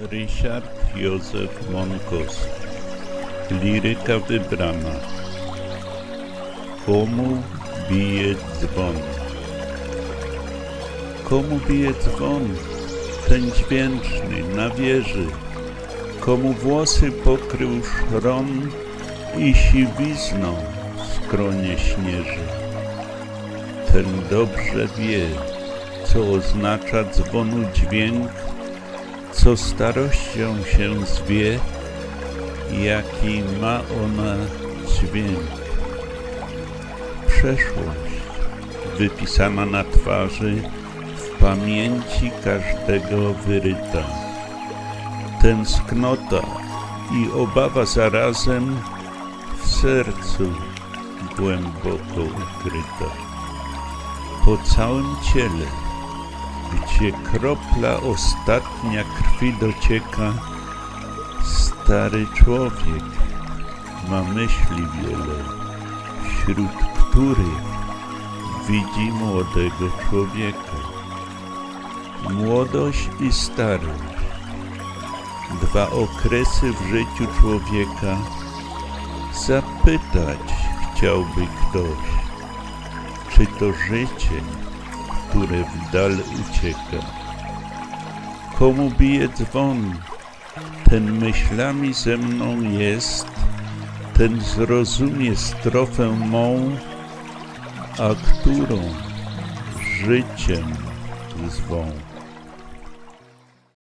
Ryszard Józef Monkowski Liryka wybrana Komu bije dzwon? Komu bije dzwon? Ten dźwięczny na wieży Komu włosy pokrył szron I siwizną skronie śnieży Ten dobrze wie, co oznacza dzwonu dźwięk co starością się zwie, jaki ma ona dźwięk. Przeszłość wypisana na twarzy, w pamięci każdego wyryta. Tęsknota i obawa zarazem w sercu głęboko ukryta. Po całym ciele gdzie kropla ostatnia krwi docieka, stary człowiek ma myśli wiele, wśród których widzi młodego człowieka. Młodość i starość, dwa okresy w życiu człowieka, zapytać chciałby ktoś, czy to życie które w dal ucieka. Komu bije dzwon, ten myślami ze mną jest, ten zrozumie strofę mą, a którą życiem zwą.